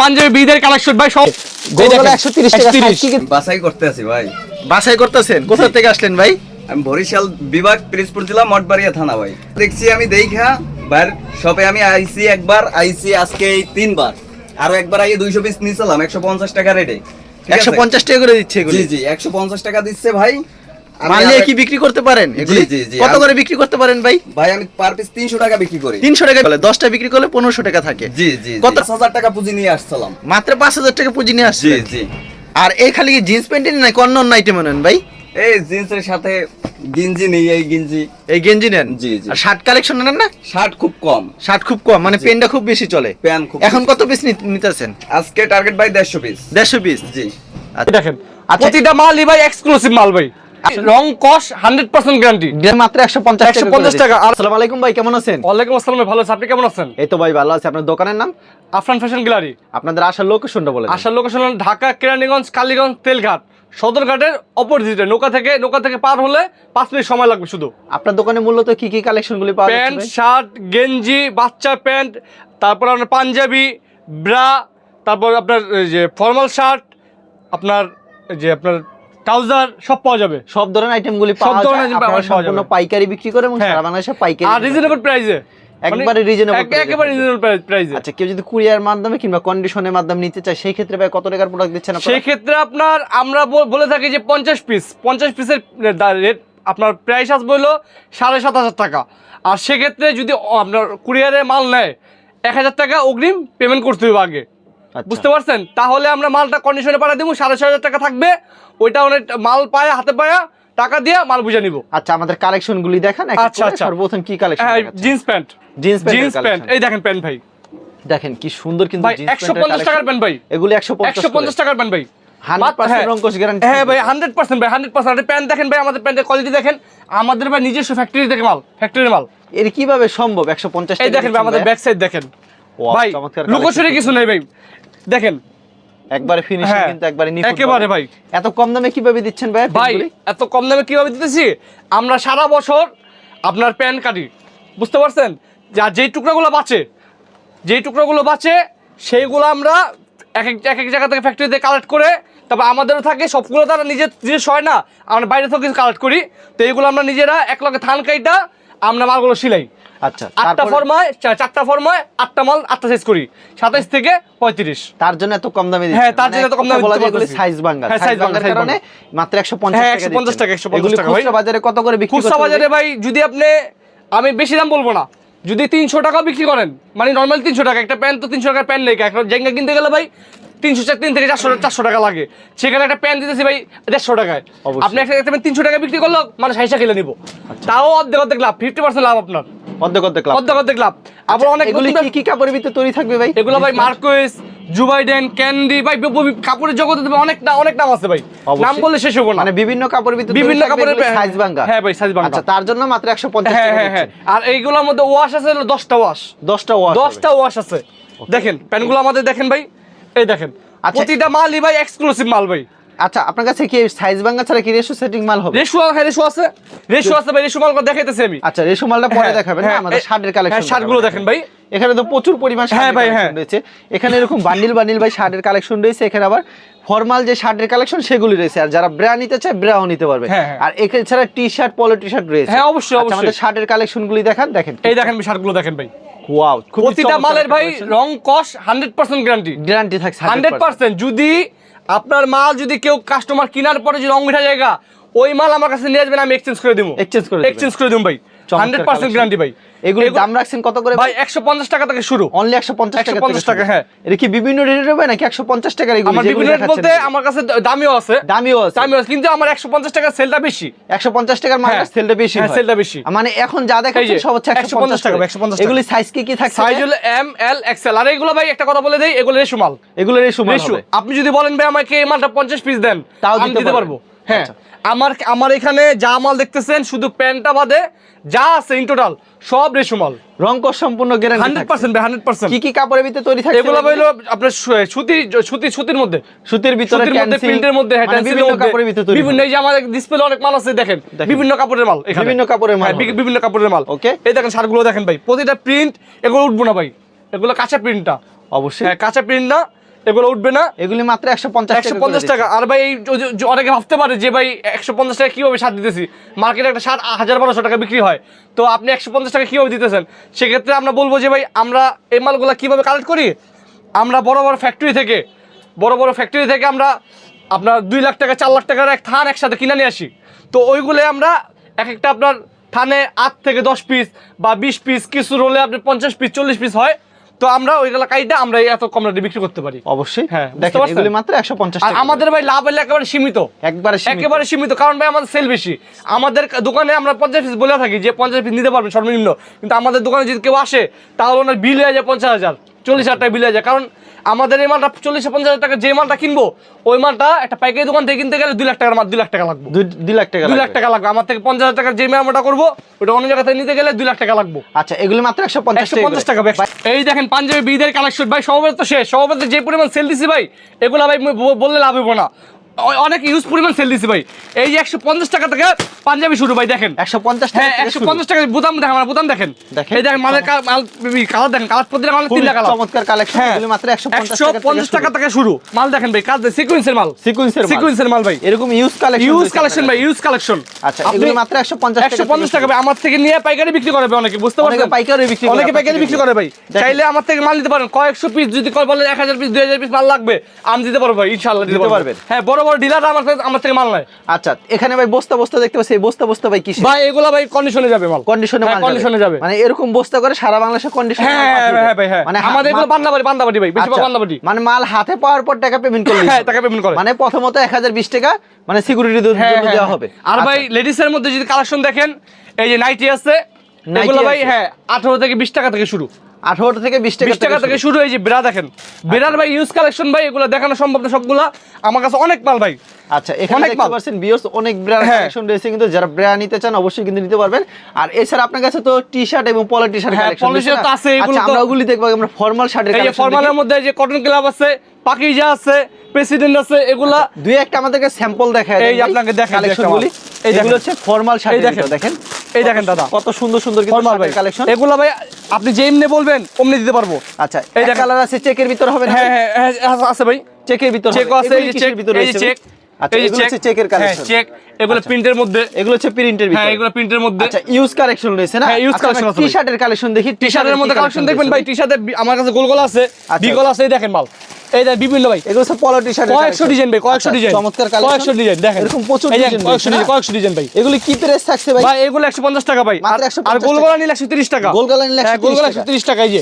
Panjabi বিদের collection ভাই সব গরুগুলো 130 টাকা কি কি বাছাই করতে আছি ভাই। বাছাই করতেছেন? কোথা থেকে আসলেন ভাই? আমি বরিশাল বিভাগ পিরিজপুর জেলা মঠবাড়িয়া থানা ভাই। দেখছি আমি দেখা বার শপে আমি আইসি একবার আইসি আজকে এই তিনবার। আরও একবার আইয়ে দুইশো পিস নিয়েছিলাম একশো পঞ্চাশ টাকা রেটে একশো পঞ্চাশ টাকা করে দিচ্ছে এগুলি। জি জি একশো পঞ্চাশ টাকা দিচ্ছে ভাই। মানলে কি বিক্রি করতে পারেন? এগুলি? জি, জি, কত করে বিক্রি করতে পারেন ভাই? ভাই আমি পার পিস তিনশো টাকা বিক্রি করি। তিনশো টাকা বলে দশটা বিক্রি করলে পনেরোশো টাকা থাকে। জি জি কত? কত হাজার টাকা পুঁজি নিয়ে আসছিলাম। মাত্র পাঁচ হাজার টাকা পুঁজি নিয়ে জি আসছে জি। আর এই খালি কি জিন্স প্যান্টের নাই অন্য অন্য আইটেম নেন ভাই? এই জিন্সের সাথে গিঞ্জি নেই এই গিঞ্জি। এই গেঞ্জি নেন? জি, জি। আর শার্ট কালেকশন নেন না? শার্ট খুব কম। শার্ট খুব কম মানে পেনটা খুব বেশি চলে। প্যান্ট খুব এখন কত পিস নিতেছেন? আজকে টার্গেট ভাই দেড়শো পিস দেড়শো পিস জি। আচ্ছা। দেখেন আচ্ছা। প্রতিটা মালই ভাই এক্সক্লুসিভ মাল ভাই। রং কস 100% গ্যারান্টি মাত্র একশো পঞ্চাশ 150 টাকা। আসসালামু আলাইকুম ভাই কেমন আছেন? ওয়ালাইকুম আসসালাম ভালো আপনি কেমন আছেন? এই তো ভাই ভালো আছে। আপনার দোকানের নাম? Afran fashion gallery. আপনাদের আসার লোকেশনটা বলে দেন। আসার লোকেশন ঢাকা কেরানীগঞ্জ কালীগঞ্জ তেলঘাট। সদরঘাটের অপোজিটে নৌকা থেকে নৌকা থেকে পার হলে পাঁচ মিনিট সময় লাগবে শুধু। আপনার দোকানে মূলত কি কি কালেকশন গুলি পাওয়া প্যান্ট শার্ট গেঞ্জি বাচ্চা প্যান্ট তারপর আপনার পাঞ্জাবি ব্রা তারপর আপনার এই যে ফর্মাল শার্ট আপনার যে আপনার ট্রাউজার সব পাওয়া যাবে। সব ধরনের আইটেম গুলি সব ধরনের আপনারা পাওয়া সম্পূর্ণ পাইকারি বিক্রি করে এবং হ্যাঁ। সারা বাংলাদেশে পাইকারি আর রিজনেবল প্রাইসে একবারে price এ একেবারে। রিজনেবল প্রাইসে আচ্ছা কেউ যদি কুরিয়ার মাধ্যমে কিংবা কন্ডিশনের মাধ্যমে নিতে চায় সেই ক্ষেত্রে ভাই কত টাকার প্রোডাক্ট দিচ্ছেন আপনারা? সেই ক্ষেত্রে আপনার আমরা বলে থাকি যে পঞ্চাশ পিস পঞ্চাশ পিসের রেট আপনার প্রাইস আসবে হলো সাড়ে সাত হাজার টাকা। আর সেক্ষেত্রে যদি আপনার কুরিয়ারে মাল নেয় এক হাজার টাকা অগ্রিম পেমেন্ট করতে হবে আগে। বুঝতে পারছেন? তাহলে আমরা মালটা কন্ডিশনে পাঠিয়ে দেবো সাড়ে ছয় হাজার টাকা থাকবে। ওইটা অনেক মাল পায় হাতে পায়া টাকা দিয়ে মাল বুঝে নিব। আচ্ছা আমাদের কালেকশন গুলি দেখেন আচ্ছা, আচ্ছা। সর্বপ্রথম কি collection jeans pant jeans jeans pant এই দেখেন প্যান্ট ভাই। দেখেন কি সুন্দর কিন্তু ভাই একশো পঞ্চাশ টাকার প্যান্ট ভাই। এগুলি একশো একশো পঞ্চাশ টাকার প্যান্ট ভাই। 100% হ্যাঁ। হ্যাঁ ভাই হান্ড্রেড পার্সেন্ট ভাই হান্ড্রেড পার্সেন্ট। প্যান্ট দেখেন ভাই আমাদের প্যান্টের কোয়ালিটি দেখেন। আমাদের ভাই নিজস্ব ফ্যাক্টরি থেকে মাল ফ্যাক্টরির মাল। এর কীভাবে সম্ভব একশো পঞ্চাশ এই দেখেন ভাই আমাদের ব্যাক সাইড দেখেন। ভাই লুকোচুরি কিছু নেই ভাই। দেখেন। একবারে ফিনিশিং হ্যাঁ, কিন্তু একবারে নিখুঁত একেবারে ভাই। এত কম দামে কীভাবে দিচ্ছেন ভাই ভাই এত কম দামে কীভাবে দিতেছি? আমরা সারা বছর আপনার প্যান্ট কাটি বুঝতে পারছেন? যা যেই টুকরাগুলো বাঁচে যেই টুকরাগুলো বাঁচে সেইগুলো আমরা এক এক এক এক জায়গা থেকে ফ্যাক্টরিতে কালেক্ট করে তারপর আমাদেরও থাকে সবগুলো তারা নিজের নিজস্ব হয় না। আমরা বাইরে থেকে কিছু কালেক্ট করি। তো এইগুলো আমরা নিজেরা এক লগে থান কাইটা আমরা মালগুলো সিলাই। আচ্ছা আটটা ফর্মায় চারটা ফর্মায় আটটা মাল আটটা সাইজ করি। সাতাইশ থেকে পঁয়ত্রিশ। তার জন্য এত কম দামে হ্যাঁ, তার জন্য এত কম দামে পারতেছি। সাইজ হ্যাঁ, সাইজ বাঙ্গার কারণে মাত্র 150 হ্যাঁ, টাকা 150 টাকা, 150 এগুলি টাকা খুচরা বাজারে কত করে বিক্রি খুচরা বাজারে ভাই যদি আপনি আমি বেশি দাম বলব না। যদি তিনশো টাকা বিক্রি করেন মানে নর্মাল তিনশো টাকা একটা প্যান্ট তো তিনশো টাকার প্যান্ট নেই এখন জেঙ্গা কিনতে গেলে ভাই তিনশো চার তিন থেকে চারশো চারশো টাকা লাগে। সেখানে একটা প্যান্ট দিতেছি ভাই দেড়শো টাকায়। আপনি একটা তিনশো টাকা বিক্রি করল মানে সাইসা খেলে নিবো। তাও অর্ধেক অর্ধেক লাভ ফিফটি পার্সেন্ট লাভ আপনার। অর্ধেক অর্ধেক লাভ। অর্ধেক অর্ধেক লাভ। আবার অনেক এগুলি কি কি কাপড়ের ভিতরে তৈরি থাকবে ভাই? এগুলো ভাই মার্কোয়েস জুবাইডেন ক্যান্ডি ভাই কাপড়ের জগতে অনেক অনেক নাম আছে ভাই। নাম বললে শেষ হব না। মানে বিভিন্ন কাপড়ের ভিতরে বিভিন্ন কাপড়ের সাইজ বাঙ্গা হ্যাঁ ভাই সাইজ বাঙ্গা আচ্ছা তার জন্য মাত্র 150 হ্যাঁ হ্যাঁ হ্যাঁ। আর এইগুলোর মধ্যে ওয়াশ আছে হলো দশটা ওয়াশ 10টা ওয়াশ দশটা ওয়াশ আছে। দেখেন প্যান্টগুলো আমাদের দেখেন ভাই। এই দেখেন আচ্ছা। প্রতিটা মালই ভাই এক্সক্লুসিভ মাল ভাই। আচ্ছা আপনার কাছে কি সাইজ বাঙ্গা ছাড়া কি রেশো সেটিং মাল হবে? রেশু হ্যাঁ রেশু আছে। রেশু আছে ভাই রেশু মাল দেখাইতেছি আমি। আচ্ছা রেশো মালটা পরে হ্যাঁ, দেখাবেন হ্যাঁ, আমাদের শার্টের কালেকশন হ্যাঁ শার্টগুলো দেখেন ভাই। এখানে তো প্রচুর পরিমাণ হ্যাঁ ভাই, হ্যাঁ। রয়েছে। এখানে এরকম বান্ডিল বান্ডিল ভাই শার্টের কালেকশন রয়েছে এখানে আবার ফর্মাল যে শার্টের কালেকশন সেগুলি রয়েছে। আর যারা ব্রা নিতে চায় ব্রাও নিতে পারবে। হ্যাঁ, হ্যাঁ। আর এখানে ছাড়া টি শার্ট পলো টি শার্ট রয়েছে। হ্যাঁ, অবশ্যই, আচ্ছা, অবশ্যই। আমাদের শার্টের কালেকশন গুলি দেখান দেখেন। এই দেখেন শার্টগুলো দেখেন ভাই। ওয়াও প্রতিটা মালের ভাই রং কস হান্ড্রেড পার্সেন্ট গ্যারান্টি গ্যারান্টি থাকছে হান্ড্রেড পার্সেন্ট যদি আপনার মাল যদি কেউ কাস্টমার কেনার পরে যদি রং উঠে জায়গা ওই মাল আমার কাছে নিয়ে আসবেন আমি এক্সচেঞ্জ করে দিবো। এক্সচেঞ্জ করে। এক্সচেঞ্জ করে দেবো ভাই। হান্ড্রেড পার্সেন্ট গ্যারান্টি ভাই। এগুলি এগুলো- দাম রাখছেন কত করে ভাই একশো পঞ্চাশ টাকা থেকে শুরু। অনলি একশো পঞ্চাশ টাকা 150 টাকা, হ্যাঁ। এটা কি বিভিন্ন রেটের হবে নাকি একশো পঞ্চাশ টাকার এগুলি আমার বিভিন্ন দেখাচ্ছেন বলতে আমার কাছে দামিও আছে। দামিও আছে। দামিও আছে কিন্তু আমার একশো পঞ্চাশ টাকার সেলটা বেশি। একশো পঞ্চাশ টাকার মাল হ্যাঁ। সেলটা বেশি হ্যাঁ। সেলটা বেশি। মানে এখন যা দেখাচ্ছেন সব হচ্ছে একশো 150 পঞ্চাশ টাকা, টাকা 150 টাকা। এগুলি সাইজ কি কি থাকছে সাইজ হলো এম এল এক্সেল আর এইগুলো ভাই একটা কথা বলে দেই এগুলো রেশু মাল। এগুলো রেশু মাল হবে। আপনি যদি বলেন ভাই আমাকে এই মালটা পঞ্চাশ পিস দেন তাও দিতে পারব। হ্যাঁ আচ্ছা। আমার আমার এখানে যা মাল দেখতেছেন শুধু প্যান্টটা বাদে যা আছে ইন টোটাল সব রেশু মাল। রংকশ সম্পূর্ণ গ্যারান্টি হান্ড্রেড পার্সেন্ট ভাই হান্ড্রেড পার্সেন্ট। কি কি কাপড়ের ভিতরে তৈরি থাকছে? এগুলো হলো আপনার সুতি সুতি সুতির মধ্যে। সুতির ভিতরে সুতির মধ্যে প্রিন্টের মধ্যে হ্যাঁ, মানে বিভিন্ন কাপড়ের ভিতরে তৈরি বিভিন্ন এই যে আমাদের ডিসপ্লে অনেক মাল আছে দেখেন। বিভিন্ন কাপড়ের মাল এখানে। বিভিন্ন কাপড়ের মাল হ্যাঁ। বিভিন্ন কাপড়ের মাল। Okay. এই দেখেন শার্টগুলো দেখেন ভাই প্রতিটা প্রিন্ট এগুলো উঠবো না ভাই। এগুলো কাঁচা প্রিন্টটা অবশ্যই। হ্যাঁ কাঁচা প্রিন্ট না এগুলো উঠবে না? এগুলি মাত্র একশো পঞ্চাশ একশো পঞ্চাশ টাকা। আর ভাই এই অনেকে ভাবতে পারে যে ভাই একশো পঞ্চাশ টাকা কীভাবে সার দিতেছি? মার্কেটে একটা সার হাজার বারোশো টাকা বিক্রি হয়। তো আপনি একশো পঞ্চাশ টাকা কীভাবে দিতেছেন? সেক্ষেত্রে আমরা বলব যে ভাই আমরা এই মালগুলো কীভাবে কালেক্ট করি? আমরা বড় বড় ফ্যাক্টরি থেকে বড় বড় ফ্যাক্টরি থেকে আমরা আপনার দুই লাখ টাকা চার লাখ টাকার এক থান একসাথে কিনে নিয়ে আসি। তো ওইগুলো আমরা এক একটা আপনার থানে আট থেকে দশ পিস বা বিশ পিস কিছু রোলে আপনি পঞ্চাশ পিস চল্লিশ পিস হয়। তো আমরা ওই কাইটা আমরা এত কম রেটে বিক্রি করতে পারি। অবশ্যই। হ্যাঁ, দেখেন এগুলি মাত্র একশো পঞ্চাশ আর টাকা আমাদের ভাই লাভ হলে একেবারে সীমিত। একবারে সীমিত। একেবারে সীমিত কারণ ভাই আমাদের সেল বেশি। আমাদের দোকানে আমরা পঞ্চাশ পিস বলে থাকি যে পঞ্চাশ পিস নিতে পারবেন সর্বনিম্ন। কিন্তু আমাদের দোকানে যদি কেউ আসে তাহলে ওনার বিল হয়ে যায় পঞ্চাশ হাজার চল্লিশ হাজার টাকা বিল হয়ে যায়। কারণ আমাদের এই মালটা চল্লিশ পঞ্চাশ টাকা যে মালটা কিনবো ওই মালটা একটা পাইকারি দোকান থেকে কিনতে গেলে দুই লাখ টাকার মাল দুই লাখ টাকা লাগবে। দুই লাখ টাকা দুই লাখ টাকা লাগবে। আমার থেকে পঞ্চাশ হাজার টাকার যে মালটা করব ওটা অন্য জায়গাতে থেকে নিতে গেলে দুই লাখ টাকা লাগবে। আচ্ছা এগুলো মাত্র একশো পঞ্চাশ পঞ্চাশ টাকা এই দেখেন পাঞ্জাবি বিদের কালেকশন ভাই সমাবেশ তো শেষ। সমাবেশ যে পরিমাণ সেল দিছি ভাই এগুলো ভাই বললে লাভ হব না। অনেক ইউজ পরিমাণ সেল দিছি ভাই। এই যে একশো পঞ্চাশ টাকা থেকে পাঞ্জাবি শুরু ভাই দেখেন। একশো পঞ্চাশ হ্যাঁ একশো পঞ্চাশ টাকা বোতাম দেখেন আমার বোতাম দেখেন। এই দেখেন মালের মাল কালার দেখেন কালার প্রতিটা মালের তিনটা কালার। চমৎকার কালেকশন হ্যাঁ মাত্র একশো পঞ্চাশ টাকা থেকে শুরু। মাল দেখেন ভাই কাজ সিকুয়েন্সের মাল। সিকুয়েন্সের সিকুয়েন্সের মাল ভাই। এরকম ইউজ কালেকশন ইউজ কালেকশন ভাই ইউজ কালেকশন আচ্ছা এগুলি মাত্র একশো পঞ্চাশ একশো পঞ্চাশ টাকা ভাই আমার থেকে নিয়ে পাইকারি বিক্রি করে ভাই অনেকে বুঝতে পারছেন? পাইকারি বিক্রি করে, অনেকে পাইকারি বিক্রি করে ভাই। চাইলে আমার থেকে মাল নিতে পারেন। কয়েকশো পিস যদি কয় বলে এক হাজার পিস দুই হাজার পিস মাল লাগবে আমি দিতে পারব ভাই ইনশাল্লাহ দিতে দিতে পারবেন। হ্যাঁ বড় বড় ডিলার আমার আমার থেকে মাল নেয়। আচ্ছা এখানে ভাই বস্তা বস্তা দেখতে পাচ্ছি এই বস্তা বস্তা ভাই কিসের? ভাই এগুলা ভাই কন্ডিশনে যাবে মাল। কন্ডিশনে হ্যাঁ, কন্ডিশনে যাবে। মানে এরকম বস্তা করে সারা বাংলাদেশে কন্ডিশনে হ্যাঁ হ্যাঁ ভাই হ্যাঁ। মানে আমাদের এগুলো বান্দাবাড়ি বান্দাবাড়ি ভাই বেশিরভাগ আচ্ছা, বান্দাবাড়ি। মানে মাল হাতে পাওয়ার পর টাকা পেমেন্ট করলে হ্যাঁ টাকা পেমেন্ট করে। মানে প্রথমত এক হাজার বিশ টাকা মানে সিকিউরিটি হ্যাঁ, হ্যাঁ, দেওয়া। হবে। আর ভাই আচ্ছা, লেডিসের মধ্যে যদি কালেকশন দেখেন এই যে নাইটি আছে এগুলো ভাই হ্যাঁ আঠারো থেকে বিশ টাকা থেকে শুরু। আঠারো থেকে বিশ টাকা টাকা থেকে শুরু। এই যে বেড়া দেখেন। বেড়ার ভাই ইউজ কালেকশন ভাই এগুলো দেখানো সম্ভব না সবগুলা। আমার কাছে অনেক মাল ভাই। আচ্ছা এখানে দেখতে পাচ্ছেন বিয়র্স অনেক ব্র্যান্ড। কালেকশন রয়েছে কিন্তু যারা ব্র্যান্ড নিতে চান অবশ্যই কিন্তু নিতে পারবেন। আর এছাড়া আপনার কাছে তো টি শার্ট এবং পলো টি শার্ট কালেকশন তো আছে, এগুলো আচ্ছা তো- আমরা ওগুলি দেখব আমরা ফর্মাল শার্টের এই কালেকশন ফরমালের মধ্যে যে কটন ক্লাব আছে পাকিজা আছে প্রেসিডেন্ট আছে এগুলা দুই একটা আমাদেরকে স্যাম্পল দেখায় এই আপনাকে দেখাই দুই একটা গুলি। এই দেখেন। হচ্ছে ফর্মাল শার্ট এই দেখেন। এই দেখেন দাদা। কত সুন্দর সুন্দর কিন্তু কালেকশন এগুলা ভাই আপনি যে বলবেন অমনি দিতে পারব। আচ্ছা এই দেখেন। কালার আছে চেকের ভিতর হবে হ্যাঁ হ্যাঁ হ্যাঁ আছে ভাই। চেকের ভিতর চেকও আছে এই যে চেক ভিতর চেক আচ্ছা যে চেকের কালেকশন চেক এগুলো আচ্ছা। প্রিন্টের মধ্যে। এগুলো হচ্ছে প্রিন্টের ভিতর। হ্যাঁ এগুলো প্রিন্টের মধ্যে। আচ্ছা ইউজ কালেকশন রয়েছে না? হ্যাঁ, কালেকশন দেখি টি শার্টের মধ্যে কালেকশন দেখবেন ভাই টি শার্টে আমার কাছে গোল গোল আছে। আচ্ছা। বি গোল আছে দেখেন মাল। এই যে বিভিন্ন ভাই। এগুলো হচ্ছে পলো টি শার্টের কয়েকশো ডিজাইন ভাই কয়েকশো ডিজাইন আচ্ছা, চমৎকার কয়েকশো ডিজাইন দেখেন। এরকম প্রচুর ডিজাইন কয়েকশো ডিজাইন কয়েকশো ডিজাইন ভাই। এগুলি কি প্রাইস থাকছে ভাই? ভাই এগুলো একশো পঞ্চাশ টাকা ভাই। মাত্র আর- 150 আর গোলগোলা নিলে একশো তিরিশ টাকা। গোলগলা নিলে হ্যাঁ 130 টাকা। একশো তিরিশ টাকা এই যে।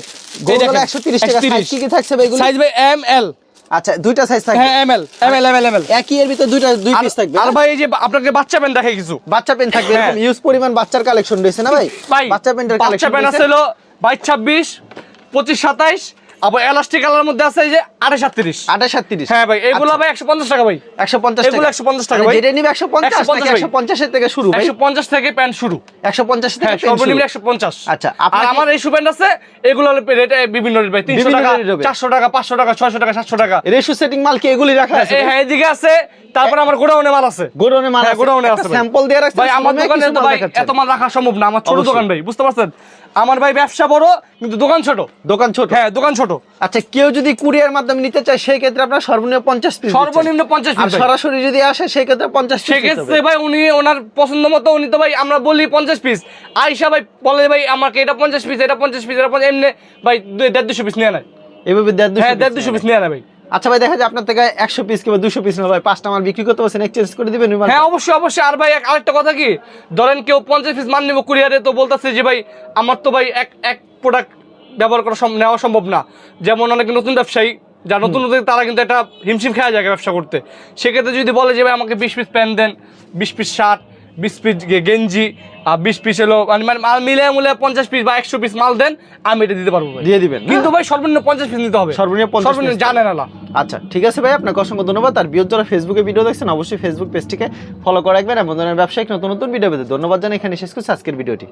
গোলগলা 130 টাকা। কি কি থাকছে ভাই এগুলো? সাইজ ভাই এম এল আচ্ছা দুইটা সাইজ থাকবে। হ্যাঁ M L M L M L M L একই এর ভিতর দুইটা দুই পিস থাকবে। আর ভাই এই যে আপনাকে বাচ্চা প্যান্ট দেখে কিছু। বাচ্চা পেন থাকবে হ্যাঁ। এরকম ইউজ পরিমাণ বাচ্চার কালেকশন রয়েছে না ভাই? বাচ্চা পেন্টের বাচ্চা কালেকশন প্যান্ট আছে হলো বাইশ ছাব্বিশ পঁচিশ সাতাইশ আবার এলাস্টিক কালার মধ্যে আছে এই যে আঠাশ আটত্রিশ আঠাশ সাতত্রিশ। হ্যাঁ ভাই এগুলো ভাই একশো পঞ্চাশ টাকা ভাই। একশো পঞ্চাশ এগুলো 150 টাকা ভাই। যেটা নিবে একশো পঞ্চাশ একশো পঞ্চাশের থেকে শুরু একশো পঞ্চাশ থেকে প্যান্ট শুরু। একশো পঞ্চাশ থেকে হ্যাঁ। সর্বনিম্ন একশো পঞ্চাশ। আচ্ছা, আর আমার এই প্যান্ট আছে এগুলো রেট বিভিন্ন রেট ভাই। তিনশো টাকা চারশো টাকা পাঁচশো টাকা ছয়শো টাকা সাতশো টাকা। রেশু সেটিং মাল কি এগুলি রাখা আছে? হ্যাঁ এদিকে আছে তারপরে আমার গোডাউনে মাল আছে। গোডাউনে মাল হ্যাঁ, আছে। গোডাউনে আছে স্যাম্পল দিয়ে রাখছেন ভাই আমার দোকানে তো ভাই এত মাল রাখা সম্ভব না আমার ছোট দোকান ভাই। বুঝতে পারছেন? আমার ভাই ব্যবসা বড় কিন্তু দোকান ছোট। দোকান ছোট? হ্যাঁ দোকান ছোট। আচ্ছা কেউ যদি কুরিয়ার মাধ্যমে নিতে চায় সেই ক্ষেত্রে আপনার সর্বনিম্ন পঞ্চাশ পিস সর্বনিম্ন পঞ্চাশ আর পিস ভাই। সরাসরি যদি আসে সেই ক্ষেত্রে পঞ্চাশ পিস সেক্ষেত্রে ভাই উনি ওনার পছন্দ মতো উনি তো ভাই আমরা বলি পঞ্চাশ পিস আইসা ভাই বলে ভাই আমাকে এটা পঞ্চাশ পিস এটা পঞ্চাশ পিস এটা পঞ্চাশ এমনি ভাই দুই- দেড় দুশো পিস নিয়ে নেয়। এভাবে দেড় দুশো হ্যাঁ piece দেড় দুশো নেবে। পিস নিয়ে নেয় ভাই। আচ্ছা ভাই দেখা যায় আপনার থেকে একশো পিস কিংবা দুশো পিস না ভাই পাঁচটা মাল বিক্রি করতে পারছেন এক্সচেঞ্জ করে দিবেন হ্যাঁ অবশ্যই অবশ্যই। আর ভাই আরেকটা কথা কি? ধরেন কেউ পঞ্চাশ পিস মান নেব কুরিয়ারে তো বলতেছে যে ভাই আমার তো ভাই এক এক প্রোডাক্ট ব্যবহার করা নেওয়া সম্ভব না। যেমন অনেক নতুন ব্যবসায়ী যারা নতুন নতুন তারা কিন্তু একটা হিমশিম খেয়া যায় ব্যবসা করতে। সেক্ষেত্রে যদি বলে যে ভাই আমাকে বিশ পিস প্যান্ট দেন বিশ পিস শার্ট বিশ পিস গেঞ্জি আর বিশ পিস হলো মানে মানে মাল মিলে মুলে পঞ্চাশ পিস বা একশো পিস মাল দেন আমি এটা দিতে পারব দিয়ে দিবেন কিন্তু ভাই সর্বনিম্ন পঞ্চাশ পিস নিতে হবে। সর্বনিম্ন 50 সর্বনিম্ন জানেন না আচ্ছা ঠিক আছে ভাই আপনাকে অসংখ্য ধন্যবাদ। আর বিয়োগ যারা ফেসবুকে ভিডিও দেখছেন অবশ্যই ফেসবুক পেজটিকে ফলো করে রাখবেন। এবং ধরনের ব্যবসায়িক নতুন নতুন ভিডিও পেতে ধন্যবাদ জানাই। এখানে শেষ করছি আজকের ভিডিওটি